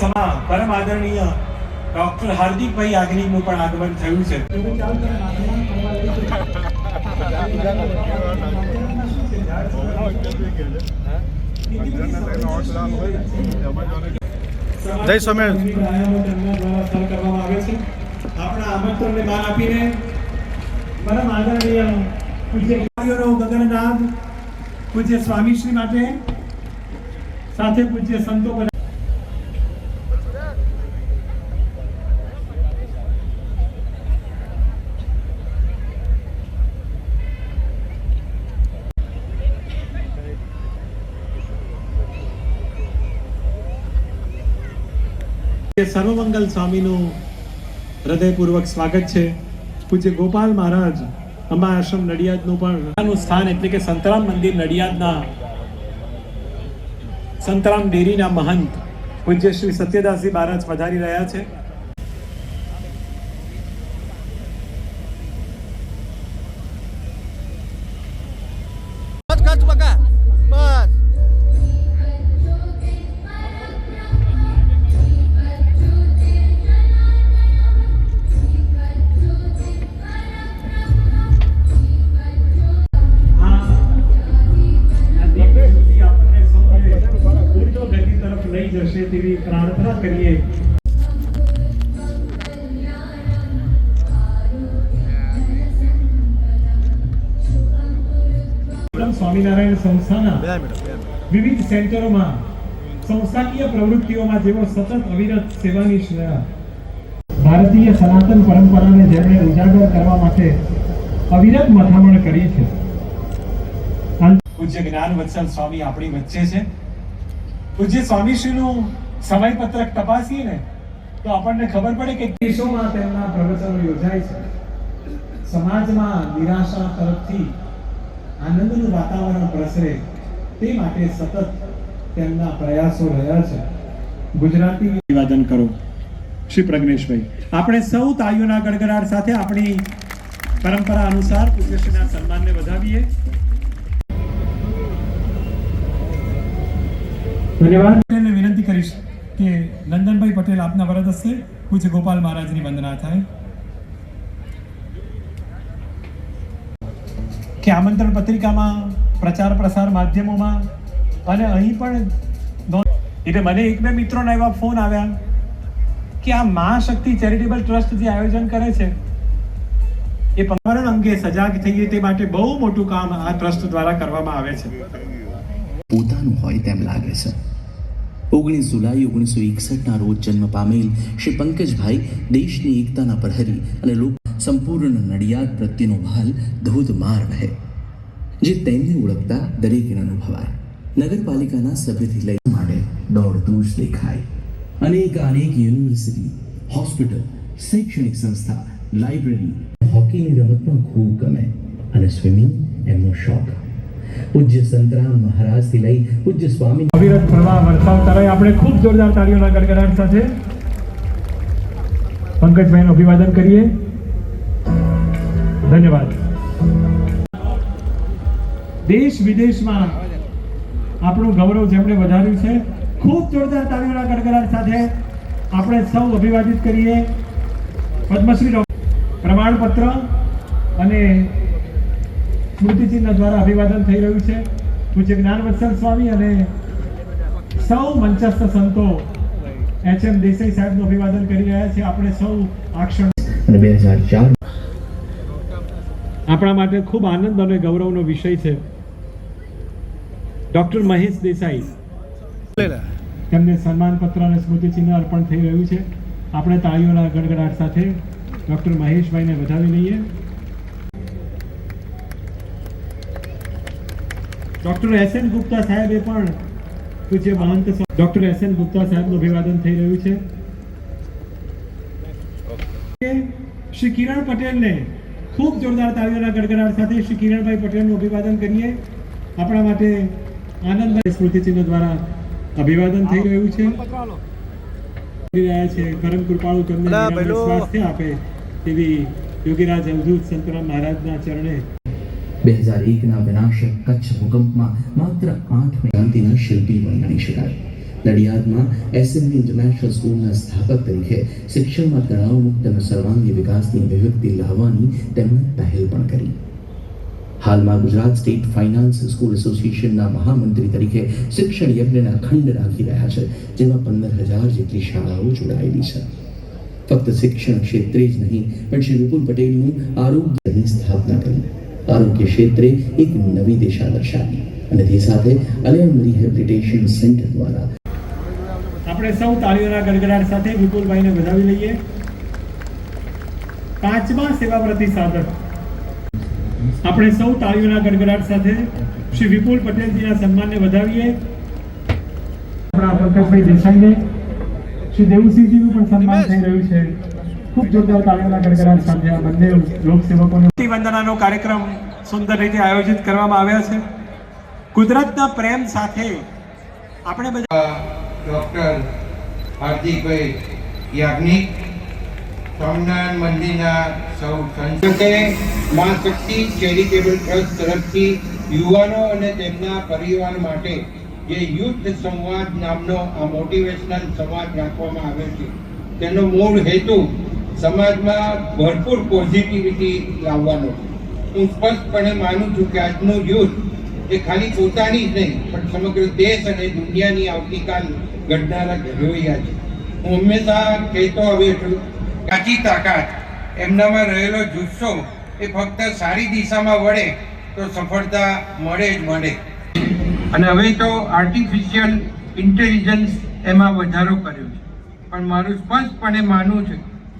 સમા પરમ આદરણીય ડોક્ટર હાર્દિકભાઈ યાજ્ઞિકનું પણ આગમન થયું છે જય સ્વામિનારાયણ. પ્રાણાયામો તેમના દ્વારા સ્થળ કરવામાં આવે છે આપણા આમંત્રણને માન આપીને પરમ આદરણીય પૂજ્ય ગગનનાદ પૂજ્ય સ્વામીશ્રી માટે સાથે પૂજ્ય સંતો સર્વમંગલ સ્વામીનું હૃદયપૂર્વક સ્વાગત છે. પૂજ્ય ગોપાલ મહારાજ અંબા આશ્રમ નડિયાદનું પણ સ્થાન એટલે કે સંતરામ મંદિર નડિયાદના સંતરામ ડેરીના મહંત પૂજ્ય શ્રી સત્યદાસજી મહારાજ પધારી રહ્યા છે. સ્વામિનારાયણ સંસ્થાના વિવિધ સેન્ટરોમાં સંસ્થાકીય પ્રવૃત્તિઓમાં જેઓ સતત અવિરત સેવાની ભારતીય સનાતન પરંપરાને જેમણે ઉજાગર કરવા માટે અવિરત મથામણ કરી છે. પૂજ્ય જ્ઞાન વત્સલ સ્વામી આપણી વચ્ચે છે. પૂજ્ય સ્વામીશ્રીનું સમયપત્રક તપાસીએ ને તો આપણને ખબર પડે કે દેશોમાં તેમના પ્રવચનો યોજાય છે. સમાજમાં નિરાશા તરફથી આનંદનું વાતાવરણ પ્રસરે તે માટે સતત તેમના પ્રયાસો રહ્યા છે. ગુજરાતી અભિવાદન કરો. શ્રી પ્રજ્ઞેશભાઈ, આપણે સૌ તાળીઓના ગડગડાટ સાથે આપણી પરંપરા અનુસાર પૂજ્યશ્રીના સન્માનને વધાવીએ. ધન્યવાદ. વિનંતી કરીશ કે નંદનભાઈ પટેલ આપના વરદ હસ્તે પૂજ્ય ગોપાલ મહારાજની વંદના થાય. કે આમંત્રણ પત્રિકામાં, પ્રચાર પ્રસાર માધ્યમોમાં અને અહીં પણ એટલે મને એક બે મિત્રોના એવા ફોન આવ્યા કે આ મહાશક્તિ ચેરિટેબલ ટ્રસ્ટ જે આયોજન કરે છે, એ પર્યાવરણ અંગે સજાગ થઈએ તે માટે બહુ મોટું કામ આ ટ્રસ્ટ દ્વારા કરવામાં આવે છે. પોતાનું હોય તેમ લાગે છે. ઓગણીસ જુલાઈ ઓગણીસો એકસઠના રોજ જન્મ પામેલ શ્રી પંકજભાઈ દેશની એકતાના પ્રહરી અને લોક સંપૂર્ણ નડિયાદ પ્રત્યેનો ભાલ ધોધમાર વહે. જે તેમને ઓળખતા દરેકને અનુભવાય. નગરપાલિકાના સભ્યથી લઈ માટે દોડતું જ દેખાય. અનેક અનેક યુનિવર્સિટી, હોસ્પિટલ, શૈક્ષણિક સંસ્થા, લાઇબ્રેરી, હોકીની રમત પણ ખૂબ ગમે અને સ્વિમિંગ એમનો શોખ. પૂજ્ય સંતરામ મહારાજથી લઈ પૂજ્ય સ્વામી અવિરત પ્રવાહ વરસાવતા રહે આપણે ખૂબ જોરદાર તાળીઓના ગડગડાટ સાથે પંકજભાઈનું અભિવાદન કરીએ. ધન્યવાદ. દેશ વિદેશમાં આપણું ગૌરવ જેમણે વધાર્યું છે, ખૂબ જોરદાર તાળીઓના ગડગડાટ સાથે આપણે સૌ અભિવાદિત કરીએ. પદ્મશ્રી પ્રમાણપત્ર અને સ્મૃતિચિહ્ન દ્વારા અભિવાદન થઈ રહ્યું છે. પૂજ્ય જ્ઞાનવત્સલ સ્વામી અને સૌ મંચસ્થ સંતો એચ એમ દેસાઈ સાહેબનું અભિવાદન કરી રહ્યા છે. આપણે સૌ આ ક્ષણ અને બે હજાર ચાર આપણા માટે ખૂબ આનંદ અને ગૌરવનો વિષય છે. ડોક્ટર મહેશ દેસાઈ તેમને સન્માનપત્ર અને સ્મૃતિચિહ્ન અર્પણ થઈ રહ્યું છે. આપણે તાળીઓના ગડગડાટ સાથે ડોક્ટર મહેશભાઈને વધાવી લઈએ. ડોક્ટર એસ એન ગુપ્તા સાહેબે પણ પૂજ્ય મહંત ડોક્ટર એસ એન ગુપ્તા સાહેબનું અભિવાદન થઈ રહ્યું છે. શ્રી કિરણ પટેલને ખૂબ જોરદાર તાળીઓના ગડગડાટ સાથે શ્રી કિરણભાઈ પટેલનું અભિવાદન કરીએ. આપણા માટે આનંદભાઈ સ્મૃતિચિહ્ન દ્વારા અભિવાદન થઈ રહ્યું છે. કરી રહ્યા છે. પરમ કૃપાળુ તેમને. સ્વાસ્થ્ય આપે તેવી યોગીરાજ અવધૂત સંતરામ મહારાજના ચરણે. બે હજાર એકના વિનાશક કચ્છ ભૂકંપમાં માત્ર આઠ ક્રાંતિના શિલ્પી વર્ણવી શકાય. નડિયાદમાં એસએમબી ઇન્ટરનેશનલ સ્કૂલના સ્થાપક તરીકે શિક્ષણમાં તણાવમુક્ત અને સર્વાંગી વિકાસની અભિવ્યક્તિ લાવવાની તેમણે પહેલ પણ કરી હાલમાં ગુજરાત સ્ટેટ ફાઇનાન્સ સ્કૂલ એસોસિએશનના મહામંત્રી તરીકે શિક્ષણ યજ્ઞના ખંડ રાખી રહ્યા છે જેમાં પંદર હજાર જેટલી શાળાઓ જોડાયેલી છે ફક્ત શિક્ષણ ક્ષેત્રે જ નહીં પણ શ્રી વિપુલ પટેલનું આરોગ્યની સ્થાપના કરી આરોગ્ય ક્ષેત્રે એક નવી દિશા દર્શાવી અને તે સાથે અલયમ રિહેબિલિટેશન સેન્ટર દ્વારા આપણે સૌ તાળીઓના ગડગડાટ સાથે વિપુલભાઈને વધાવી લઈએ. પાંચમા સેવા પ્રતિસાદક આપણે સૌ તાળીઓના ગડગડાટ સાથે શ્રી વિપુલ પટેલજીના સન્માનને વધાવીએ. આપણા પંકજભાઈ દેસાઈને શ્રી દેવુસિંહજીનું પણ સન્માન થઈ રહ્યું છે. ખૂબ જોરદાર તાળીઓના ગડગડાટ સાથે આ બંને લોકસેવકોને વંદનાનો કાર્યક્રમ સુંદર રીતે આયોજિત કરવામાં આવ્યા છે. કુદરતના પ્રેમ સાથે આપણે બધા ડૉક્ટર હાર્દિકભાઈ યાજ્ઞિક, સ્વામિનારાયણ મંદિરના સૌ સંસ્થે મા શક્તિ ચેરિટેબલ ટ્રસ્ટ તરફથી યુવાનો અને તેમના પરિવાર માટે જે યુદ્ધ સંવાદ નામનો આ મોટિવેશનલ સંવાદ રાખવામાં આવે છે, તેનો મૂળ હેતુ સમાજમાં ભરપૂર પોઝિટિવિટી લાવવાનો હું સ્પષ્ટપણે માનું છું કે આજનું યુથ એ ખાલી પોતાની જ નહીં, પણ સમગ્ર દેશ અને દુનિયાની આવતીકાલ ઘડનારા ઘડવૈયા છે. હું હંમેશા કહેતો આવ્યો છું, કાચી તાકાત, એમનામાં રહેલો જુસ્સો એ ફક્ત સારી દિશામાં વળે તો સફળતા મળે જ મળે. અને હવે તો આર્ટિફિશિયલ ઇન્ટેલિજન્સ એમાં વધારો કર્યો છે. પણ મારું સ્પષ્ટપણે માનવું છે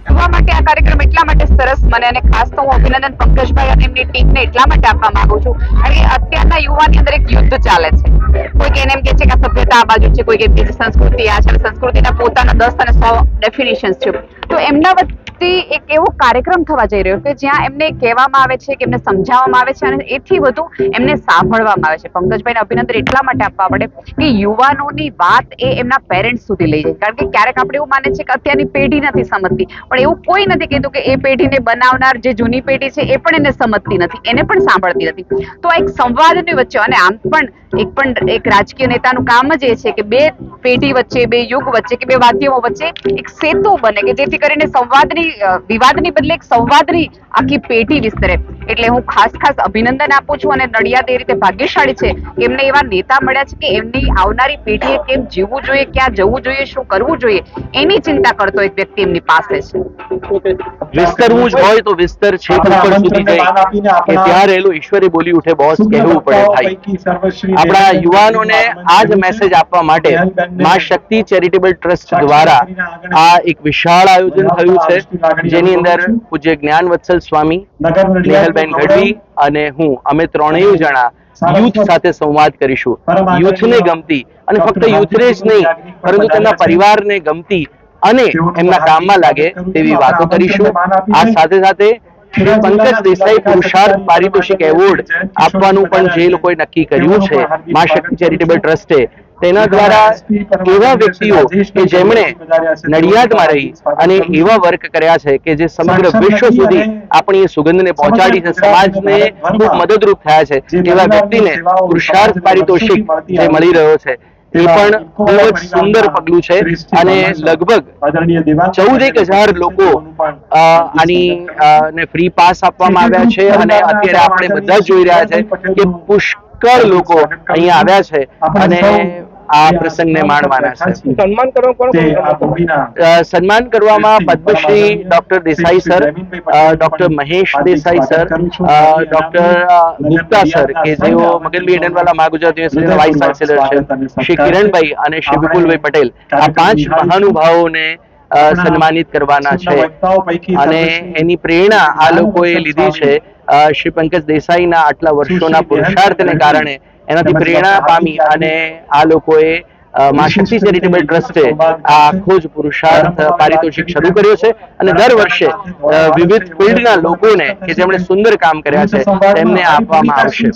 જોવા માટે આ કાર્યક્રમ એટલા માટે સરસ મને અને ખાસ તો હું અભિનંદન પંકજભાઈ અને એમની ટીમને એટલા માટે આપવા માંગુ છું. કારણ કે અત્યારના યુવાની અંદર એક યુદ્ધ ચાલે છે. કોઈ એને એમ કે છે કે સભ્યતા આ બાજુ છે, કોઈ કે બીજી સંસ્કૃતિ આ છે. સંસ્કૃતિના પોતાના દસ અને સો ડેફિનેશન્સ છે. તો એમના વતી એક એવો કાર્યક્રમ થવા જઈ રહ્યો કે જ્યાં એમને કહેવામાં આવે છે કે એમને સમજાવવામાં આવે છે અને એથી વધુ એમને સાંભળવામાં આવે છે. પંકજભાઈને અભિનંદન એટલા માટે આપવા પડે કે યુવાનોની વાત એ એમના પેરેન્ટ્સ સુધી લઈ જાય. કારણ કે ક્યારેક આપણે એવું માને છે કે અત્યારની પેઢી નથી સમજતી. પણ એવું કોઈ નથી કહેતું કે એ પેઢીને બનાવનાર જે જૂની પેઢી છે, એ પણ એને સમજતી નથી, એને પણ સાંભળતી નથી. તો આ એક સંવાદની વચ્ચે, અને આમ પણ એક પણ એક રાજકીય નેતાનું કામ જ એ છે કે બે પેઢી વચ્ચે, બે યુગ વચ્ચે કે બે વાદ્યો વચ્ચે એક સેતુ બને કે જેથી કરીને સંવાદની વિવાદની બદલે એક સંવાદની આખી પેઢી વિસ્તરે. એટલે હું ખાસ ખાસ અભિનંદન આપું છું અને નડિયાદ એ રીતે ભાગ્યશાળી છે એમને એવા નેતા મળ્યા છે કે એમની આવનારી પેઢીએ કેમ જીવવું જોઈએ, ક્યાં જવું જોઈએ, શું કરવું જોઈએ, એની ચિંતા કરતો એક વ્યક્તિ એમની પાસે છે. વિસ્તરવું જ હોય તો વિસ્તર છેક ઉપર સુધી જાય. કે ત્યાં રહેલું ઈશ્વરે બોલી ઉઠે બોસ કહેવું પડે ભાઈ. આપણા યુવાનોને આ જ મેસેજ આપવા માટે મા શક્તિ ચેરિટેબલ ટ્રસ્ટ દ્વારા આ એક વિશાળ આયોજન થયું છે જેની અંદર પૂજ્ય જ્ઞાન વત્સલ સ્વામી નેહલબેન ગઢવી અને હું અમે ત્રણેય જણા યુથ સાથે સંવાદ કરીશું. યુથને ગમતી અને ફક્ત યુથને જ નહીં પરંતુ તેમના પરિવારને ગમતી અને એમના કામમાં લાગે તેવી વાતો કરીશું. આ સાથે સાથે શ્રી પંકજ દેસાઈ પુરુષાર્થ પારિતોષિક એવોર્ડ આપવાનું પણ જે લોકોએ નક્કી કર્યું છે મા શક્તિ ચેરિટેબલ ટ્રસ્ટે. તેના દ્વારા એવા વ્યક્તિઓ કે જેમણે નડિયાદમાં રહી અને એવા વર્ક કર્યા છે કે જે સમગ્ર વિશ્વ સુધી આપણી સુગંધને પહોંચાડી છે સમાજને ખૂબ મદદરૂપ થયા છે. એવા વ્યક્તિને પુરુષાર્થ પારિતોષિક જે મળી રહ્યો છે. એ પણ ખૂબ જ સુંદર પગલું છે અને લગભગ ચૌદ એક હજાર લોકો આની ને ફ્રી પાસ આપવામાં આવ્યા છે અને અત્યારે આપણે બધા જોઈ રહ્યા છે કે પુષ્કળ લોકો અહીંયા આવ્યા છે અને આ પ્રસંગને માણવાના છે. સન્માન કરવા સન્માન કરવામાં Padmashri doctor Desai sir doctor Mahesh Desai sir doctor Gupta sir કે જેઓ મગનબી એડનવાલા મહા ગુજરાત યુનિવર્સિટીના વાઇસ ચાન્સેલર છે. શ્રી કિરણભાઈ અને શ્રી વિપુલભાઈ પટેલ આ પાંચ મહાનુભાવોને સન્માનિત કરવાના છે. અને એની પ્રેરણા આ લોકોએ લીધી છે શ્રી પંકજ દેસાઈના આટલા વર્ષોના પુરુષાર્થને કારણે એનાથી પ્રેરણા પામી અને આ લોકોએ મા શક્તિ ચેરિટેબલ ટ્રસ્ટે આ આખો જ પુરુષાર્થ પારિતોષિક શરૂ કર્યો છે અને દર વર્ષે વિવિધ ફિલ્ડના લોકોને કે જેમણે સુંદર કામ કર્યા છે તેમને આપવામાં આવશે.